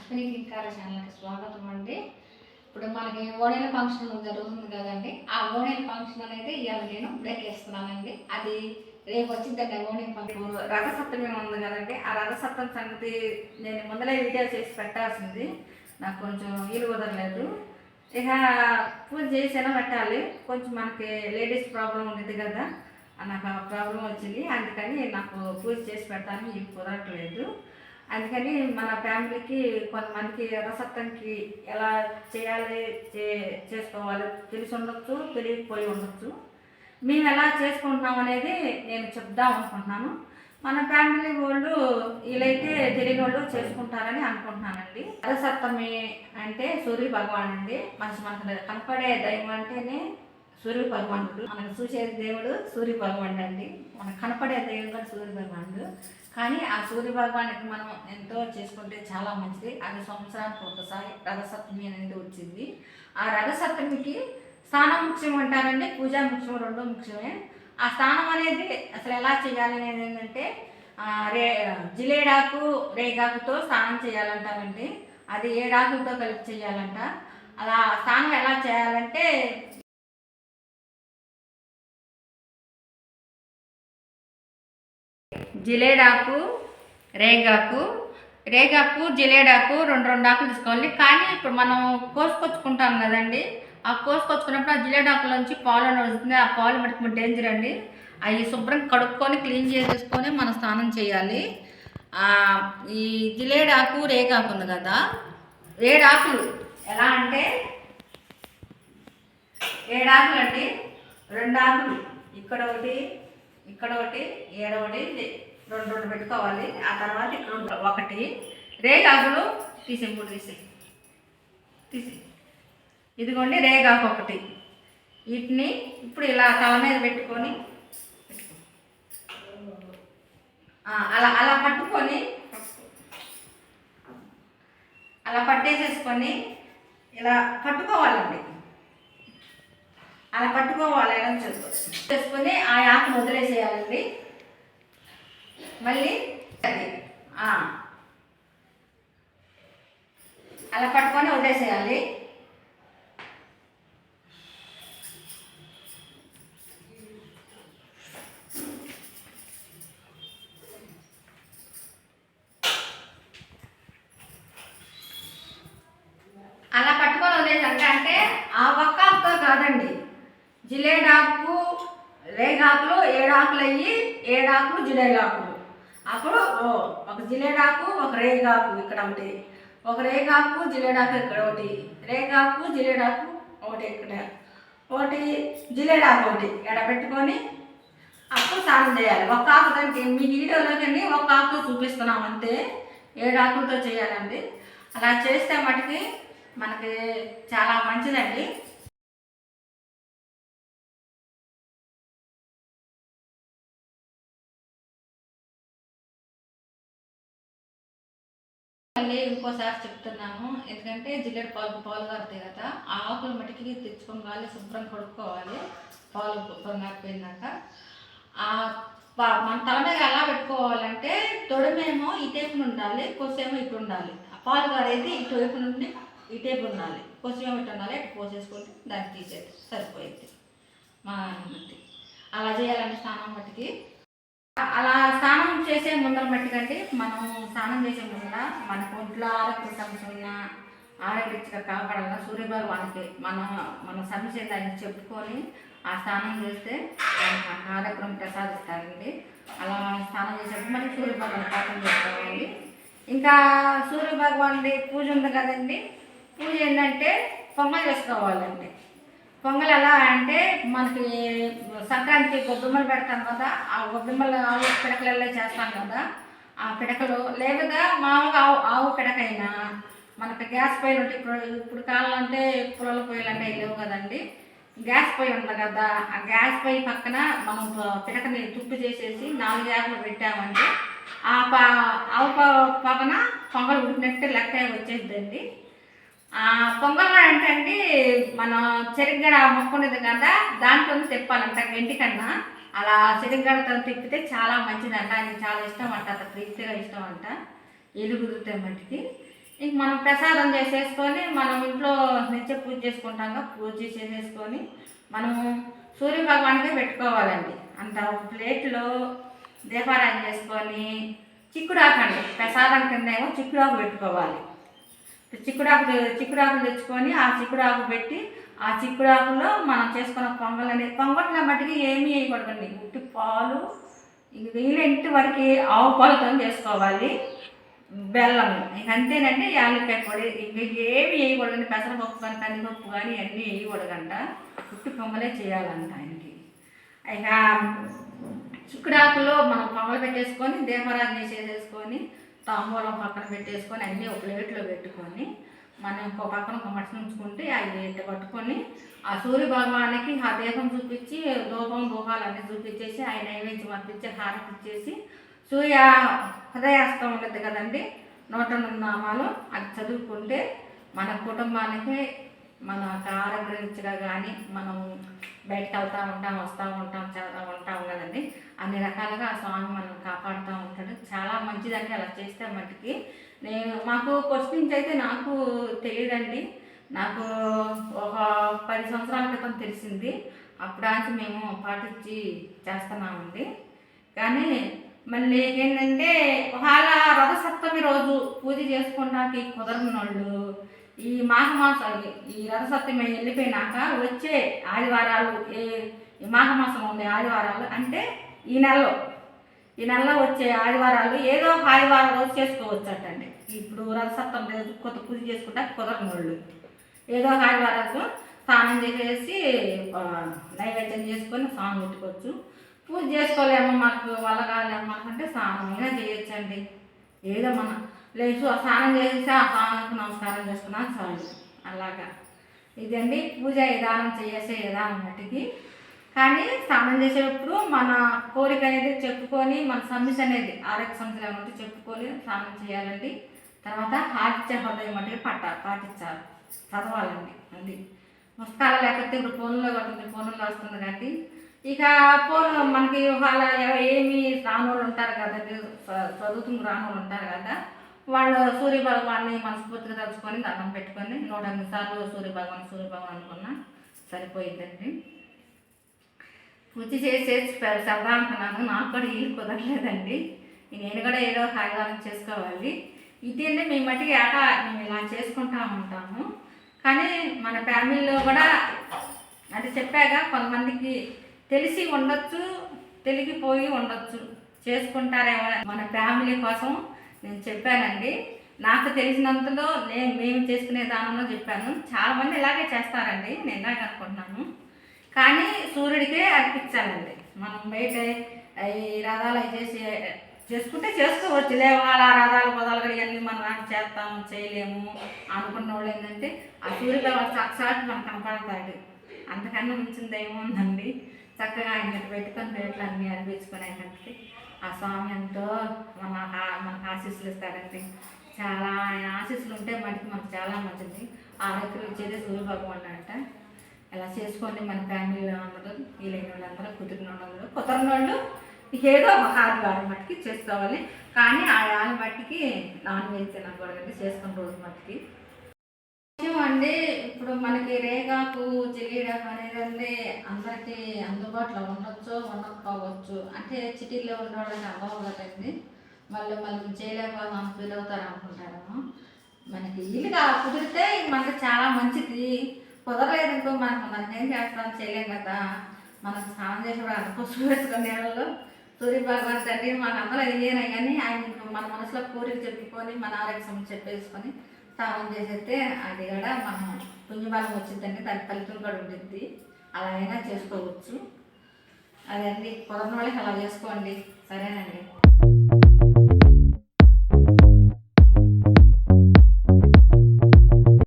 అశ్విని కింకార ఛానల్కి స్వాగతం అండి. ఇప్పుడు మనకి ఓణీల ఫంక్షన్ జరుగుతుంది కదండి. ఆ ఓణీల ఫంక్షన్ అనేది ఇవాళ నేను బ్రేక్ వేస్తున్నానండి అది రేపు వచ్చిందండి ఆ ఓణీల ఫంక్షన్. రథసప్తమి ఉంది కదండి. ఆ రథసప్తమి సంగతి నేను ముందలే వీడియో చేసి పెట్టాల్సింది. నాకు కొంచెం వీలు కుదరలేదు. ఇక పూజ చేసేనా పెట్టాలి? కొంచెం మనకి లేడీస్ ప్రాబ్లం ఉండేది కదా. నాకు ఆ ప్రాబ్లం వచ్చింది. అందుకని నాకు పూజ చేసి పెడతాను. ఇది కుదరట్లేదు. అందుకని మన ఫ్యామిలీకి కొంతమందికి రసత్వంకి ఎలా చేయాలి చే చేసుకోవాలి తెలిసి ఉండొచ్చు తెలియకపోయి ఉండొచ్చు. మేము ఎలా చేసుకుంటున్నాం అనేది నేను చెప్దాం అనుకుంటున్నాను. మన ఫ్యామిలీ వాళ్ళు వీళ్ళైతే తెలియని వాళ్ళు చేసుకుంటారని అనుకుంటున్నానండి. రసత్వమి అంటే సూర్య భగవాన్ అండి మనసు మనకు కనపడే దైవం అంటేనే సూర్య భగవానుడు. మనకు చూసే దేవుడు సూర్య భగవానుడు అండి మనకు కనపడే దైవం కూడా సూర్య భగవానుడు. కానీ ఆ సూర్య భగవానికి మనం ఎంతో చేసుకుంటే చాలా మంచిది. అది సంవత్సరానికి ఒకసారి రథసప్తమి అనేది వచ్చింది. ఆ రథసప్తమికి స్నానం ముఖ్యం అంటారండి. పూజా ముఖ్యం రెండో ముఖ్యమే. ఆ స్నానం అనేది అసలు ఎలా చేయాలి అనేది ఏంటంటే రే జిలేడాకు రేగాకుతో స్నానం చేయాలంటారండి. అది ఏడాకులతో కలిపి చేయాలంట? అలా స్నానం ఎలా చేయాలంటే జిలేడాకు రేగాకు రేగాకు జిలేడాకు రెండు రెండు ఆకులు తీసుకోవాలి. కానీ ఇప్పుడు మనం కోసుకొచ్చుకుంటాం కదండి. ఆ కోసుకొచ్చుకున్నప్పుడు ఆ జిలేడాకులోంచి పాలు వస్తుంది. ఆ పాలు మటుకు డేంజర్ అండి. అవి శుభ్రం కడుక్కొని క్లీన్ చేసేసుకొని మనం స్నానం చేయాలి. ఈ జిలేడాకు రేగాకు ఉంది కదా. ఏడాకులు ఎలా అంటే ఏడాకులు అండి. రెండు ఆకులు. ఇక్కడ ఒకటి ఇక్కడ ఒకటి ఏడ రెండు రెండు పెట్టుకోవాలి. ఆ తర్వాత ఇక్కడ ఒకటి. రేగాకులు తీసే మూడు తీసే. తీసే. ఇదిగోండి రేగాకు ఒకటి. వీటిని ఇప్పుడు ఇలా తల మీద పెట్టుకొని అలా అలా పట్టుకొని అలా పట్టేసేసుకొని ఇలా పట్టుకోవాలండి. అలా పట్టుకోవాలి ఎలా చేసుకొని ఆ ఆకును వదిలేసేయాలండి మళ్ళీ అది. అలా పట్టుకొని వదిలేసేయాలి. అలా పట్టుకొని వదిలేసంటే అంటే ఆ ఒక్క ఆకుతో కాదండి. జిలేడాకు రేగాకులు ఏడాకులు అయ్యి ఏడాకులు జిలేడాకులు అప్పుడు ఓ, ఒక జిలేడాకు ఒక రేగాకు ఇక్కడ ఒకటి. ఒక రేగాకు జిలేడాకు ఇక్కడ ఒకటి. రేగాకు జిలేడాకు ఒకటి ఇక్కడ. ఒకటి జిలేడాకు ఒకటి ఎడ పెట్టుకొని అప్పుడు స్నానం చేయాలి. ఒక ఆకు దానికి మీ వీడియోలోకి ఒక ఆకు చూపిస్తున్నాం అంతే. ఏడు ఆకులతో చేయాలండి? అలా చేస్తే మటుకి మనకి చాలా మంచిదండి. మళ్ళీ ఇంకోసారి చెప్తున్నాము ఎందుకంటే జిల్లెడు పాలు పాలు కారుతాయి కదా ఆ ఆకులు మట్టికి తెచ్చుకోవాలి శుభ్రం కడుక్కోవాలి. పాలు శుభ్రం కారిపోయినాక పా- మన తల మీద ఎలా పెట్టుకోవాలంటే తొడమేమో ఈ ఉండాలి కొసేమో ఇటు ఉండాలి. ఆ పాలు కారేది ఇటు వైపు నుండి ఇటేపు ఉండాలి. కొసేమో ఇటు ఉండాలి ఇటు పోసేసుకుంటే దాన్ని తీసేది. సరిపోయింది. మా అలా చేయాలంటే స్నానం మట్టికి అలా స్నానం చేసే ముందర మట్టికండి మనం స్నానం చేసే ముందర మన ఒంట్లో ఆరోగ్య సమస్య ఉన్నా ఆరోగ్యంగా కాపాడాలన్నా సూర్యభగవానికి మనం మన సమస్య దాన్ని చెప్పుకొని ఆ స్నానం చేస్తే ఆయన ఆరోగ్యం ప్రసాదిస్తారండి. అలా స్నానం చేసేటప్పుడు మనకి సూర్యభగవాన్ పాఠం చేసుకోవాలి ఇంకా సూర్యభగవాన్ పూజ ఉంది కదండి. పూజ ఏంటంటే పొంగల్ చేసుకోవాలండి పొంగల్ ఎలా అంటే మనకి సంక్రాంతి గొబ్బెమ్మలు పెడతాం కదా ఆ గొబ్బెమ్మలు ఆవు పిడకలలో చేస్తాం కదా ఆ పిడకలు లేదా మామూలుగా ఆవు ఆవు పిడకైనా మనకి గ్యాస్ పొయ్యిలు ఉంటాయి ఇప్పుడు ఇప్పుడు కాలంటే అంటే పుల్లల పొయ్యిలు అంటే లేవు కదండి. గ్యాస్ పొయ్యి ఉంది కదా ఆ గ్యాస్ పొయ్యి పక్కన మనం పిడకని తుప్పు చేసేసి నాలుగు యాకులు పెట్టామంటే ఆ పా ఆవు పక్కన పొంగల్ ఉడికినట్టు లెక్క వచ్చేద్దండి. పొంగల్ అంటే అండి మన చెరిగడ మొక్క ఉండేది కదా దాంట్లో తెప్పాలంట గంటికన్నా. అలా చెరిగడతో తిప్పితే చాలా మంచిదంట ఆయన చాలా ఇష్టం అంట అంత ప్రీతిగా ఇష్టం అంట ఎలుగు కుదిరితే మట్టికి. ఇంక మనం ప్రసాదం చేసేసుకొని మనం ఇంట్లో నిత్య పూజ చేసుకుంటాం కదా, పూజ చేసేసుకొని మనము సూర్య భగవాన్కే పెట్టుకోవాలండి. అంత ఒక ప్లేట్లో దీపారాయణ చేసుకొని చిక్కుడాకండి ప్రసాదం కింద ఏమో చిక్కుడాకు పెట్టుకోవాలి. చిక్కుడాకు చిక్కుడాకులు తెచ్చుకొని ఆ చిక్కుడాకు పెట్టి ఆ చిక్కుడాకులో మనం చేసుకున్న పొంగల్ అనేది పొంగట్ల మట్టికి ఏమీ వేయకూడదండి. ఉట్టి పాలు ఇంక వీలైనంత వరకు ఆవు పాలతో చేసుకోవాలి. బెల్లం ఇంక అంతేనండి యాలక్కాయ పొడి ఇంక ఏమి వేయకూడదండి. పెసరపప్పు కానీ కందిపప్పు కానీ అన్నీ వేయకూడదంట. ఉట్టి పొంగలే చేయాలంట ఆయనకి. ఇక చిక్కుడాకులో మనం పొంగలు పెట్టేసుకొని దీపారాధన చేసేసుకొని తాంబూలం పక్కన పెట్టేసుకొని అన్నీ ఒక ప్లేట్లో పెట్టుకొని మనం ఇంకో పక్కన ఒక మట్టి ఉంచుకుంటే అవి ఇట్ట పట్టుకొని ఆ సూర్య భగవానికి ఆ దీపం చూపించి లోపం ధూపాలు అన్నీ చూపించేసి ఆయన నైవేద్యం పంపించి హారతి ఇచ్చేసి సూర్య హృదయాస్తం ఉంటుంది కదండి నూట ఎనిమిది నామాలు అది చదువుకుంటే మన కుటుంబానికి మన ఆరోగ్యంగా కానీ మనం బయటకు వెళ్తూ ఉంటాం వస్తూ ఉంటాం చదువుతూ ఉంటాం కదండి. అన్ని రకాలుగా ఆ స్వామి మనం కాపాడుతూ ఉంటాడు. చాలా మంచిదండి అలా చేస్తే మట్టుకి నేను మాకు క్వశ్చన్స్ అయితే నాకు తెలియదండి. నాకు ఒక పది సంవత్సరాల క్రితం తెలిసింది. అప్పుడాచి మేము పాటించి చేస్తున్నామండి. కానీ మళ్ళీ ఏంటంటే ఒకవేళ రథసప్తమి రోజు పూజ చేసుకుంటానికి కుదరని వాళ్ళు ఈ మాఘమాసం ఈ రథసప్తమి వెళ్ళిపోయినాక వచ్చే ఆదివారాలు ఏ ఈ మాఘమాసం ఉండే ఆదివారాలు అంటే ఈ నెలలో ఈ నెలలో వచ్చే ఆదివారాలు ఏదో ఆదివారం రోజు చేసుకోవచ్చటండి. ఇప్పుడు రథసప్తం రోజు కొత్త పూజ చేసుకుంటా కుదరని వాళ్ళు ఏదో ఆదివారాలకు స్నానం చేసేసి నైవేద్యం చేసుకొని స్నానం పెట్టుకోవచ్చు. పూజ చేసుకోలేమో మాకు వల్ల కాలేమో అంటే స్నానం అయినా చేయొచ్చండి. ఏదో మన లేచు ఆ స్నానం చేసేసి ఆ స్నానానికి నమస్కారం చేసుకున్నాను చాలు. అలాగా. ఇదండి పూజ విధానం చేసే విధానం మట్టికి. కానీ స్నానం చేసేటప్పుడు మన కోరిక అనేది చెప్పుకొని మన సమస్య అనేది ఆరోగ్య సమస్యలు ఏమంటే చెప్పుకొని స్నానం చేయాలండి. తర్వాత ఆదిత్య హృదయం అంటే పట్ట పాటించాలి. చదవాలండి అండి పుస్తకాలు లేకపోతే ఇప్పుడు ఫోన్లో పడుతుంది ఫోన్లో వస్తుంది కాబట్టి. ఇక ఫోన్ మనకి వాళ్ళ ఏమి రానోళ్ళు ఉంటారు కదండి చదువుతున్న రానోళ్ళు ఉంటారు కదా వాళ్ళు సూర్య భగవాన్ని మనస్ఫూర్తిగా తలుచుకొని దండం పెట్టుకొని నూట ఎనిమిది సార్లు సూర్య భగవాన్ సూర్య భగవాన్ అనుకున్నా సరిపోయిందండి పూజ చేసేసి సరదా అంటున్నాను నాకు కూడా వీలు కుదరలేదండి. నేను కూడా ఏదో ఒక చేసుకోవాలి. ఇదేంటే మేము మట్టికి ఆట మేము ఇలా చేసుకుంటా ఉంటాము. కానీ మన ఫ్యామిలీలో కూడా అది చెప్పాక కొంతమందికి తెలిసి ఉండొచ్చు తెలిగిపోయి ఉండొచ్చు. చేసుకుంటారేమో మన ఫ్యామిలీ కోసం నేను చెప్పానండి. నాకు తెలిసినంతలో నేను మేము చేసుకునే దానిలో చెప్పాను. చాలామంది ఇలాగే చేస్తారండి. నేను ఇలాగే అనుకుంటున్నాను. కానీ సూర్యుడికే అర్పించాలండి. మనం బయట ఈ రథాలు చేసి చేసుకుంటే చేసుకోవచ్చు. లేవాల రథాలు పదాలు కూడా ఇవన్నీ మనం చేస్తాము చేయలేము అనుకున్న వాళ్ళు ఏంటంటే ఆ సూర్యుడు సాక్షాత్ మనకు కనపడతాడు. అంతకన్నా మించింది ఏముందండి చక్కగా ఆయన పెట్టుకొని రేట్లు అన్నీ అనిపించుకునేటంటే ఆ స్వామి ఎంతో మన మనకు ఆశీస్సులు ఇస్తాడండి. చాలా ఆయన ఆశీస్సులు ఉంటే మనకి మనకు చాలా మంచిది. ఆ ఇచ్చేది సూర్య భగవాన్ అంట. ఇలా చేసుకోండి మన ఫ్యామిలీలో అందరూ వీలైన వాళ్ళందరూ కుదిరిన వాళ్ళందరూ కుదరని వాళ్ళు ఏదో ఒక ఆదివారం మట్టికి చేసుకోవాలి. కానీ ఆ ఆది మట్టికి నాన్ వెజ్ తినకూడదండి చేసుకున్న రోజు మట్టికి. అండి ఇప్పుడు మనకి రేగాకు జిలీడాకు అనేది అండి అందరికీ అందుబాటులో ఉండొచ్చు ఉండకపోవచ్చు. అంటే సిటీలో ఉండడానికి అవ్వవు కదండి. మళ్ళీ చేయలేక మనం ఫీల్ అవుతారు అనుకుంటారు. మనకి ఇల్లు కుదిరితే మనకి చాలా మంచిది. కుదరలేదు ఇంకో మనకు మనం ఏం చేస్తాం చేయలేం కదా. మనకు స్నానం చేసేవాడు అనుకో వేసుకునే నీళ్ళలో సూర్య భగవాన్ తండ్రి మాకు అందరూ అయ్యేనా కానీ ఆయన మన మనసులో కోరిక చెప్పుకొని మన ఆరోగ్య సమస్య చెప్పేసుకొని స్నానం చేసేస్తే అది కూడా మనం పుణ్యబలం వచ్చిందండి దాని ఫలితం కూడా ఉంటుంది అలా అయినా చేసుకోవచ్చు. అదండి. కుదరని వాళ్ళకి అలా చేసుకోండి. సరేనండి.